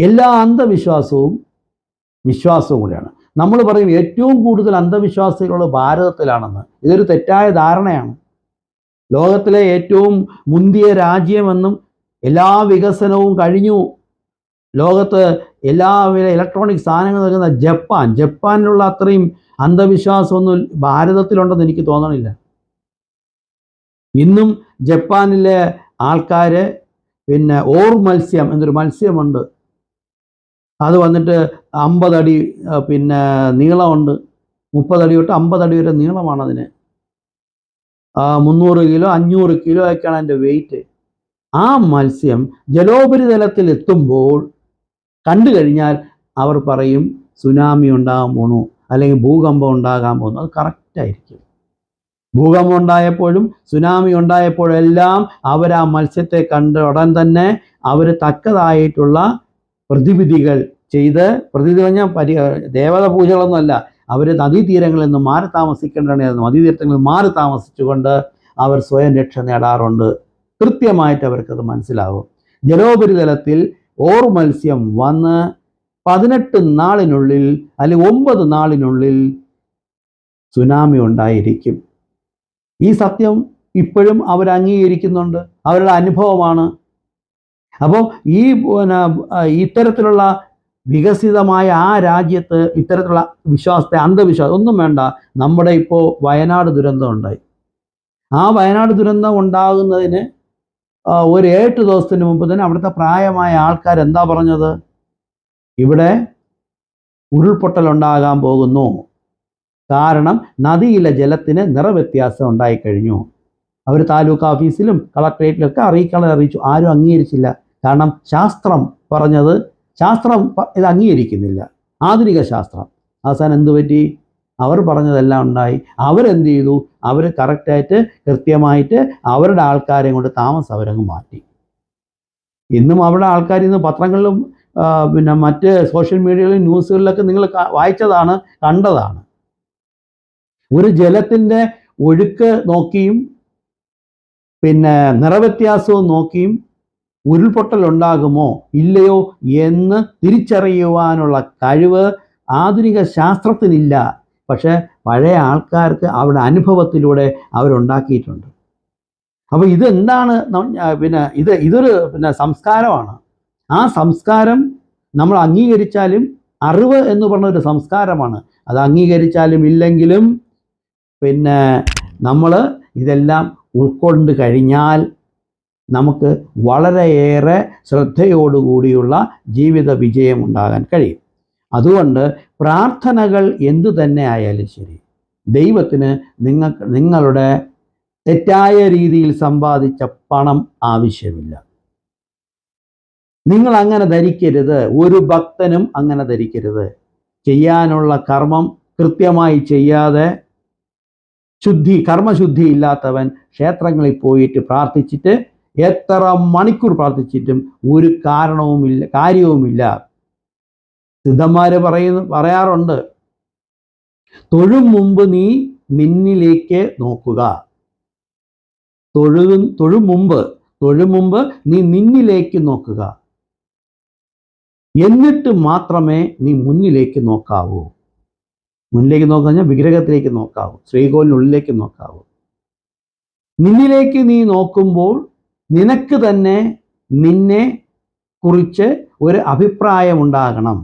എല്ലാ അന്ധവിശ്വാസവും വിശ്വാസവും കൂടിയാണ്. നമ്മൾ പറയും ഏറ്റവും കൂടുതൽ അന്ധവിശ്വാസികളുള്ള ഭാരതത്തിലാണെന്ന്. ഇതൊരു തെറ്റായ ധാരണയാണ്. ലോകത്തിലെ ഏറ്റവും മുന്തിയ രാജ്യമെന്നും എല്ലാ വികസനവും കഴിഞ്ഞു. ലോകത്ത് എല്ലാ ഇലക്ട്രോണിക് സാധനങ്ങൾ നൽകുന്ന ജപ്പാൻ. ജപ്പാനിലുള്ള അത്രയും അന്ധവിശ്വാസമൊന്നും ഭാരതത്തിലുണ്ടെന്ന് എനിക്ക് തോന്നണില്ല. ഇന്നും ജപ്പാനിലെ ആൾക്കാർ പിന്നെ ഓർ മത്സ്യം എന്നൊരു മത്സ്യമുണ്ട്. അത് വന്നിട്ട് അമ്പതടി പിന്നെ നീളമുണ്ട്. മുപ്പതടി തൊട്ട് അമ്പതടി വരെ നീളമാണ് അതിന്. മുന്നൂറ് കിലോ അഞ്ഞൂറ് കിലോ ഒക്കെയാണ് അതിന്റെ വെയിറ്റ് ആ മത്സ്യം ജലോപരിതലത്തിൽ എത്തുമ്പോൾ കണ്ടു കഴിഞ്ഞാൽ അവർ പറയും സുനാമി ഉണ്ടാകാൻ പോണു അല്ലെങ്കിൽ ഭൂകമ്പം ഉണ്ടാകാൻ പോകുന്നു അത് കറക്റ്റായിരിക്കും ഭൂകമ്പം ഉണ്ടായപ്പോഴും സുനാമി ഉണ്ടായപ്പോഴെല്ലാം അവർ ആ മത്സ്യത്തെ കണ്ട ഉടൻ തന്നെ അവർ തക്കതായിട്ടുള്ള പ്രതിവിധികൾ ചെയ്ത് പ്രതിവിധി പറഞ്ഞാൽ പരി ദേവത പൂജകളൊന്നുമല്ല അവർ നദീതീരങ്ങളിൽ നിന്ന് മാറി താമസിക്കേണ്ടതായിരുന്നു നദീതീരങ്ങളിൽ മാറി താമസിച്ചുകൊണ്ട് അവർ സ്വയം രക്ഷ നേടാറുണ്ട്. കൃത്യമായിട്ട് അവർക്കത് മനസ്സിലാവും. ജലോപരിതലത്തിൽ ഓർ മത്സ്യം വന്ന് പതിനെട്ട് നാളിനുള്ളിൽ അല്ലെങ്കിൽ ഒമ്പത് നാളിനുള്ളിൽ സുനാമി ഉണ്ടായിരിക്കും. ഈ സത്യം ഇപ്പോഴും അവർ അംഗീകരിക്കുന്നുണ്ട്. അവരുടെ അനുഭവമാണ് അപ്പോൾ ഈ പിന്നെ ഇത്തരത്തിലുള്ള വികസിതമായ ആ രാജ്യത്ത് ഇത്തരത്തിലുള്ള വിശ്വാസത്തെ അന്ധവിശ്വാസം ഒന്നും വേണ്ട. നമ്മുടെ ഇപ്പോൾ വയനാട് ദുരന്തം ഉണ്ടായി. ആ വയനാട് ദുരന്തം ഉണ്ടാകുന്നതിന് ഒരു ഏട്ട് ദിവസത്തിന് മുമ്പ് തന്നെ അവിടുത്തെ പ്രായമായ ആൾക്കാർ എന്താ പറഞ്ഞത്? ഇവിടെ ഉരുൾപൊട്ടൽ ഉണ്ടാകാൻ പോകുന്നു. കാരണം നദിയിലെ ജലത്തിന് നിറവ്യത്യാസം ഉണ്ടായിക്കഴിഞ്ഞു. അവർ താലൂക്ക് ഓഫീസിലും കളക്ട്രേറ്റിലൊക്കെ അറിയിക്കാൻ അറിയിച്ചു. ആരും അംഗീകരിച്ചില്ല. കാരണം ശാസ്ത്രം പറഞ്ഞത് ശാസ്ത്രം ഇത് അംഗീകരിക്കുന്നില്ല. ആധുനിക ശാസ്ത്രം. അവസാനം എന്ത് പറ്റി? അവർ പറഞ്ഞതെല്ലാം ഉണ്ടായി. അവരെന്ത് ചെയ്തു? അവർ കറക്റ്റായിട്ട് കൃത്യമായിട്ട് അവരുടെ ആൾക്കാരെ കൊണ്ട് താമസം അവരങ്ങ് മാറ്റി. ഇന്നും അവരുടെ ആൾക്കാർ ഇന്ന് പത്രങ്ങളിലും പിന്നെ മറ്റ് സോഷ്യൽ മീഡിയകളിലും ന്യൂസുകളിലൊക്കെ നിങ്ങൾ വായിച്ചതാണ് കണ്ടതാണ്. ഒരു ജലത്തിന്റെ ഒഴുക്ക് നോക്കിയും പിന്നെ നിറവ്യത്യാസവും നോക്കിയും ഉരുൾപൊട്ടൽ ഉണ്ടാകുമോ ഇല്ലയോ എന്ന് തിരിച്ചറിയുവാനുള്ള കഴിവ് ആധുനിക ശാസ്ത്രത്തിനില്ല. പക്ഷേ പഴയ ആൾക്കാർക്ക് അവരുടെ അനുഭവത്തിലൂടെ അവരുണ്ടാക്കിയിട്ടുണ്ട്. അപ്പോൾ ഇതെന്താണ് പിന്നെ ഇത് ഇതൊരു പിന്നെ സംസ്കാരമാണ്. ആ സംസ്കാരം നമ്മൾ അംഗീകരിച്ചാലും അറിവ് എന്ന് പറഞ്ഞ ഒരു സംസ്കാരമാണ്. അത് അംഗീകരിച്ചാലും ഇല്ലെങ്കിലും പിന്നെ നമ്മൾ ഇതെല്ലാം ഉൾക്കൊണ്ട് കഴിഞ്ഞാൽ നമുക്ക് വളരെയേറെ ശ്രദ്ധയോടുകൂടിയുള്ള ജീവിത വിജയം ഉണ്ടാകാൻ കഴിയും. അതുകൊണ്ട് പ്രാർത്ഥനകൾ എന്തു തന്നെ ആയാലും ശരി. ദൈവത്തിന് നിങ്ങൾക്ക് നിങ്ങളുടെ തെറ്റായ രീതിയിൽ സമ്പാദിച്ച പണം ആവശ്യമില്ല. നിങ്ങൾ അങ്ങനെ ധരിക്കരുത്. ഒരു ഭക്തനും അങ്ങനെ ധരിക്കരുത്. ചെയ്യാനുള്ള കർമ്മം കൃത്യമായി ചെയ്യാതെ ശുദ്ധി കർമ്മശുദ്ധി ഇല്ലാത്തവൻ ക്ഷേത്രങ്ങളിൽ പോയിട്ട് പ്രാർത്ഥിച്ചിട്ട് എത്ര മണിക്കൂർ പ്രാർത്ഥിച്ചിട്ടും ഒരു കാരണവുമില്ല കാര്യവുമില്ല. സിദ്ധന്മാര് പറയുന്നു പറയാറുണ്ട് തൊഴും മുമ്പ് നീ നിന്നിലേക്ക് നോക്കുക. തൊഴു തൊഴും മുമ്പ് തൊഴും മുമ്പ് നീ നിന്നിലേക്ക് നോക്കുക. എന്നിട്ട് മാത്രമേ നീ മുന്നിലേക്ക് നോക്കാവൂ. മുന്നിലേക്ക് നോക്കുക കഴിഞ്ഞാൽ വിഗ്രഹത്തിലേക്ക് നോക്കാവൂ ശ്രീകോലിനുള്ളിലേക്ക് നോക്കാവൂ. നിന്നിലേക്ക് നീ നോക്കുമ്പോൾ നിനക്ക് തന്നെ നിന്നെ കുറിച്ച് ഒരു അഭിപ്രായം ഉണ്ടാകണം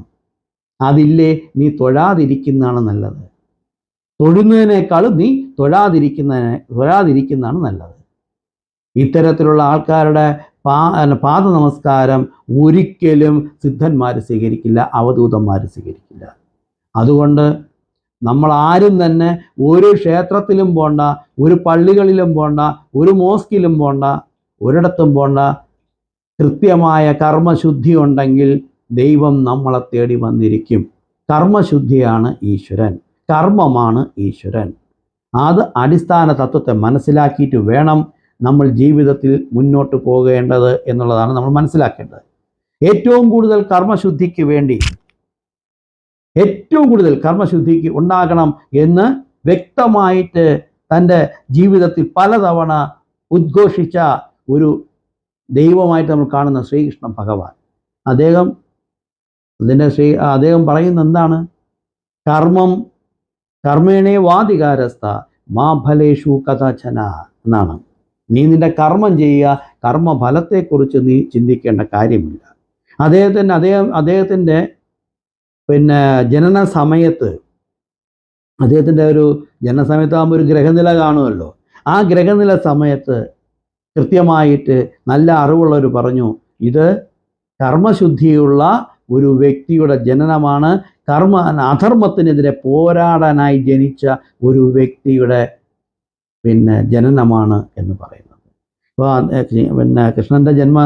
അതില്ലേ നീ തൊഴാതിരിക്കുന്നതാണ് നല്ലത്. തൊഴുന്നതിനേക്കാളും നീ തൊഴാതിരിക്കുന്നതിനെ തൊഴാതിരിക്കുന്നതാണ് നല്ലത്. ഇത്തരത്തിലുള്ള ആൾക്കാരുടെ പാ പാദ നമസ്കാരം ഒരിക്കലും സിദ്ധന്മാർ സ്വീകരിക്കില്ല അവധൂതന്മാർ സ്വീകരിക്കില്ല. അതുകൊണ്ട് നമ്മൾ ആരും തന്നെ ഒരു ക്ഷേത്രത്തിലും പോണ്ട ഒരു പള്ളികളിലും പോണ്ട ഒരു മോസ്കിലും പോണ്ട ഒരിടത്തും പോണ്ട. കൃത്യമായ കർമ്മശുദ്ധി ഉണ്ടെങ്കിൽ ദൈവം നമ്മളെ തേടി വന്നിരിക്കും. കർമ്മശുദ്ധിയാണ് ഈശ്വരൻ. കർമ്മമാണ് ഈശ്വരൻ. അത് അടിസ്ഥാന തത്വത്തെ മനസ്സിലാക്കിയിട്ട് വേണം നമ്മൾ ജീവിതത്തിൽ മുന്നോട്ട് പോകേണ്ടത് എന്നുള്ളതാണ് നമ്മൾ മനസ്സിലാക്കേണ്ടത്. ഏറ്റവും കൂടുതൽ കർമ്മശുദ്ധിക്ക് വേണ്ടി ഏറ്റവും കൂടുതൽ കർമ്മശുദ്ധിക്ക് ഉണ്ടാകണം എന്ന് വ്യക്തമായിട്ട് തന്റെ ജീവിതത്തിൽ പലതവണ ഉദ്ഘോഷിച്ച ഒരു ദൈവമായിട്ട് നമ്മൾ കാണുന്ന ശ്രീകൃഷ്ണ ഭഗവാൻ. അദ്ദേഹം അതിന്റെ ശ്രീ അദ്ദേഹം പറയുന്ന എന്താണ്? കർമ്മം കർമ്മേണേ വാധികാരസ്ഥ മാ ഫലേഷു കഥാചന എന്നാണ്. നീ നിന്റെ കർമ്മം ചെയ്യുക കർമ്മഫലത്തെക്കുറിച്ച് നീ ചിന്തിക്കേണ്ട കാര്യമില്ല. അദ്ദേഹത്തിന്റെ അദ്ദേഹം അദ്ദേഹത്തിന്റെ പിന്നെ ജനന സമയത്ത് അദ്ദേഹത്തിന്റെ ഒരു ജനന സമയത്താകുമ്പോൾ ഒരു ഗ്രഹനില കാണുമല്ലോ. ആ ഗ്രഹനില സമയത്ത് കൃത്യമായിട്ട് നല്ല അറിവുള്ളവർ പറഞ്ഞു ഇത് കർമ്മശുദ്ധിയുള്ള ഒരു വ്യക്തിയുടെ ജനനമാണ്. കർമ്മ അധർമ്മത്തിനെതിരെ പോരാടാനായി ജനിച്ച ഒരു വ്യക്തിയുടെ പിന്നെ ജനനമാണ് എന്ന് പറയുന്നത്. അപ്പോൾ പിന്നെ കൃഷ്ണന്റെ ജന്മ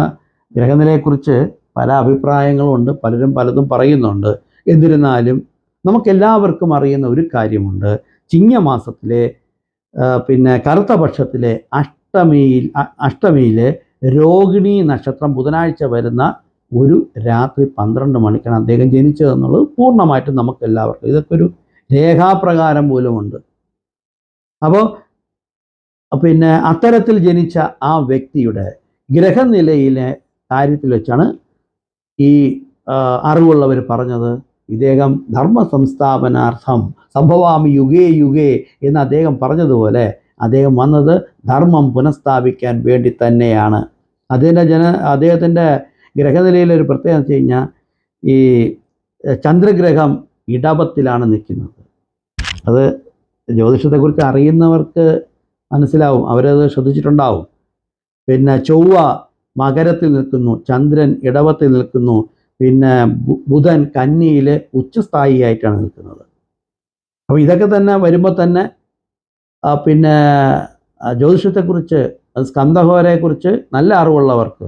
ഗ്രഹനിലയെക്കുറിച്ച് പല അഭിപ്രായങ്ങളുണ്ട് പലരും പലതും പറയുന്നുണ്ട്. എന്നിരുന്നാലും നമുക്കെല്ലാവർക്കും അറിയുന്ന ഒരു കാര്യമുണ്ട്. ചിങ്ങമാസത്തിലെ പിന്നെ കറുത്ത പക്ഷത്തിലെ അഷ്ടമിയിൽ അഷ്ടമിയിലെ രോഹിണി നക്ഷത്രം ബുധനാഴ്ച വരുന്ന ഒരു രാത്രി പന്ത്രണ്ട് മണിക്കാണ് അദ്ദേഹം ജനിച്ചതെന്നുള്ളത് പൂർണമായിട്ടും നമുക്ക് എല്ലാവർക്കും ഇതൊക്കെ ഒരു രേഖാപ്രകാരം പോലുമുണ്ട് അപ്പോൾ പിന്നെ അത്തരത്തിൽ ജനിച്ച ആ വ്യക്തിയുടെ ഗ്രഹനിലയിലെ കാര്യത്തിൽ വെച്ചാണ് ഈ അറിവുള്ളവർ പറഞ്ഞത്. ഇദ്ദേഹം ധർമ്മ സംസ്ഥാപനാർത്ഥം സംഭവാമി യുഗേ യുഗേ എന്ന് അദ്ദേഹം പറഞ്ഞതുപോലെ അദ്ദേഹം വന്നത് ധർമ്മം പുനഃസ്ഥാപിക്കാൻ വേണ്ടി തന്നെയാണ്. അദ്ദേഹത്തിന്റെ ജന അദ്ദേഹത്തിന്റെ ഗ്രഹനിലയിലെ ഒരു പ്രത്യേകത വെച്ച് കഴിഞ്ഞാൽ ഈ ചന്ദ്രഗ്രഹം ഇടവത്തിലാണ് നിൽക്കുന്നത്. അത് ജ്യോതിഷത്തെക്കുറിച്ച് അറിയുന്നവർക്ക് മനസ്സിലാവും അവരത് ശ്രദ്ധിച്ചിട്ടുണ്ടാവും. പിന്നെ ചൊവ്വ മകരത്തിൽ നിൽക്കുന്നു ചന്ദ്രൻ ഇടവത്തിൽ നിൽക്കുന്നു പിന്നെ ബുധൻ കന്നിയിൽ ഉച്ചസ്ഥായിയായിട്ടാണ് നിൽക്കുന്നത്. അപ്പോൾ ഇതൊക്കെ തന്നെ വരുമ്പോൾ തന്നെ പിന്നെ ജ്യോതിഷത്തെക്കുറിച്ച് സ്കന്ധഘോരയെക്കുറിച്ച് നല്ല അറിവുള്ളവർക്ക്.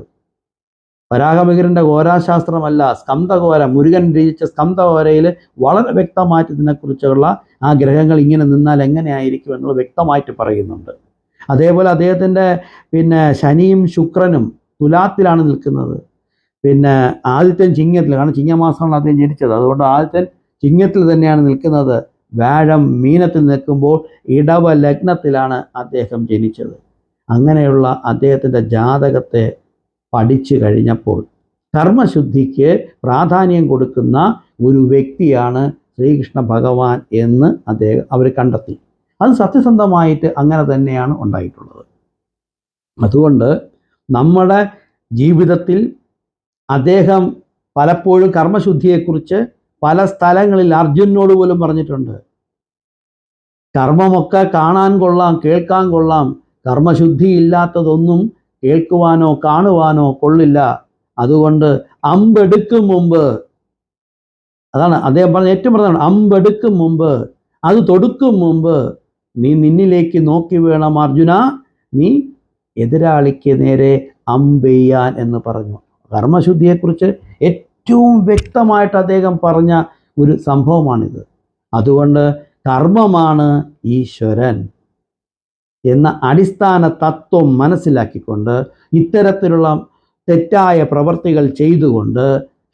വരാഹമികരന്റെ ഘോരാശാസ്ത്രമല്ല സ്കന്ധഘോര മുരുകൻ രചിച്ച സ്കന്ധഘോരയിൽ വളരെ വ്യക്തമായിട്ട് ഇതിനെക്കുറിച്ചുള്ള ആ ഗ്രഹങ്ങൾ ഇങ്ങനെ നിന്നാൽ എങ്ങനെയായിരിക്കും എന്നുള്ളത് വ്യക്തമായിട്ട് പറയുന്നുണ്ട്. അതേപോലെ അദ്ദേഹത്തിന്റെ പിന്നെ ശനിയും ശുക്രനും തുലാത്തിലാണ് നിൽക്കുന്നത്. പിന്നെ ആദിത്യൻ ചിങ്ങത്തിൽ കാരണം ചിങ്ങമാസമാണ് അദ്ദേഹം ജനിച്ചത്. അതുകൊണ്ട് ആദിത്യൻ ചിങ്ങത്തിൽ തന്നെയാണ് നിൽക്കുന്നത്. വ്യാഴം മീനത്തിൽ നിൽക്കുമ്പോൾ ഇടവ ലഗ്നത്തിലാണ് അദ്ദേഹം ജനിച്ചത്. അങ്ങനെയുള്ള അദ്ദേഹത്തിന്റെ ജാതകത്തെ പഠിച്ചു കഴിഞ്ഞപ്പോൾ കർമ്മശുദ്ധിക്ക് പ്രാധാന്യം കൊടുക്കുന്ന ഒരു വ്യക്തിയാണ് ശ്രീകൃഷ്ണ ഭഗവാൻ എന്ന് അദ്ദേഹം അവർ കണ്ടെത്തി. അത് സത്യസന്ധമായിട്ട് അങ്ങനെ തന്നെയാണ് ഉണ്ടായിട്ടുള്ളത്. അതുകൊണ്ട് നമ്മുടെ ജീവിതത്തിൽ അദ്ദേഹം പലപ്പോഴും കർമ്മശുദ്ധിയെക്കുറിച്ച് പല സ്ഥലങ്ങളിൽ അർജുനോട് പോലും പറഞ്ഞിട്ടുണ്ട്. കർമ്മമൊക്കെ കാണാൻ കൊള്ളാം കേൾക്കാൻ കൊള്ളാം. കർമ്മശുദ്ധി ഇല്ലാത്തതൊന്നും കേൾക്കുവാനോ കാണുവാനോ കൊള്ളില്ല. അതുകൊണ്ട് അമ്പെടുക്കും മുമ്പ് അതാണ് അദ്ദേഹം പറഞ്ഞ ഏറ്റവും പ്രധാനം അമ്പെടുക്കും മുമ്പ് അത് തൊടുക്കും മുമ്പ് നീ നിന്നിലേക്ക് നോക്കി വേണം അർജുന നീ എതിരാളിക്ക് നേരെ അമ്പെയ്യാൻ എന്ന് പറഞ്ഞു. കർമ്മശുദ്ധിയെക്കുറിച്ച് ഏറ്റവും വ്യക്തമായിട്ട് അദ്ദേഹം പറഞ്ഞ ഒരു സംഭവമാണിത്. അതുകൊണ്ട് കർമ്മമാണ് ഈശ്വരൻ എന്ന അടിസ്ഥാന തത്വം മനസ്സിലാക്കിക്കൊണ്ട് ഇത്തരത്തിലുള്ള തെറ്റായ പ്രവർത്തികൾ ചെയ്തുകൊണ്ട്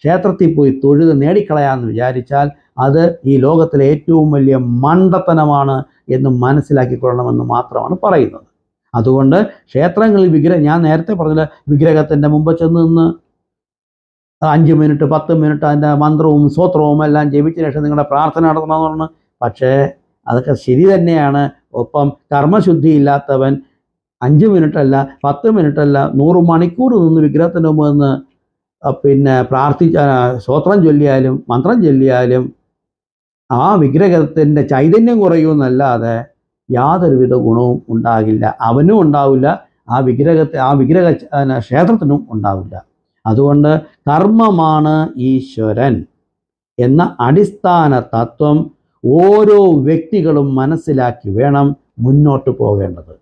ക്ഷേത്രത്തിൽ പോയി തൊഴുത് നേടിക്കളയാമെന്ന് വിചാരിച്ചാൽ അത് ഈ ലോകത്തിലെ ഏറ്റവും വലിയ മണ്ടത്തനമാണ് എന്ന് മനസ്സിലാക്കിക്കൊള്ളണമെന്ന് മാത്രമാണ് പറയുന്നത്. അതുകൊണ്ട് ക്ഷേത്രങ്ങളിൽ വിഗ്രഹം ഞാൻ നേരത്തെ പറഞ്ഞ വിഗ്രഹത്തിന്റെ മുമ്പ് ചെന്ന് നിന്ന് അഞ്ച് മിനിറ്റ് പത്ത് മിനിറ്റ് അതിന്റെ മന്ത്രവും സ്വത്രവും എല്ലാം ജപിച്ച ശേഷം നിങ്ങളുടെ പ്രാർത്ഥന നടത്തണമെന്ന് പറഞ്ഞു. പക്ഷേ അതൊക്കെ ശരി തന്നെയാണ്. ഒപ്പം കർമ്മശുദ്ധി ഇല്ലാത്തവൻ അഞ്ച് മിനിറ്റ് അല്ല പത്ത് മിനിറ്റ് അല്ല നൂറ് മണിക്കൂർ നിന്ന് വിഗ്രഹത്തിന്റെ മുമ്പ് നിന്ന് പിന്നെ പ്രാർത്ഥിച്ച സ്വോത്രം ചൊല്ലിയാലും മന്ത്രം ചൊല്ലിയാലും ആ വിഗ്രഹത്തിന്റെ ചൈതന്യം കുറയുമെന്നല്ലാതെ യാതൊരുവിധ ഗുണവും ഉണ്ടാകില്ല. അവനും ഉണ്ടാവില്ല ആ വിഗ്രഹത്തെ ആ വിഗ്രഹ ക്ഷേത്രത്തിനും ഉണ്ടാവില്ല. അതുകൊണ്ട് കർമ്മമാണ് ഈശ്വരൻ എന്ന അടിസ്ഥാന തത്വം ഓരോ വ്യക്തികളും മനസ്സിലാക്കി വേണം മുന്നോട്ട് പോകേണ്ടത്.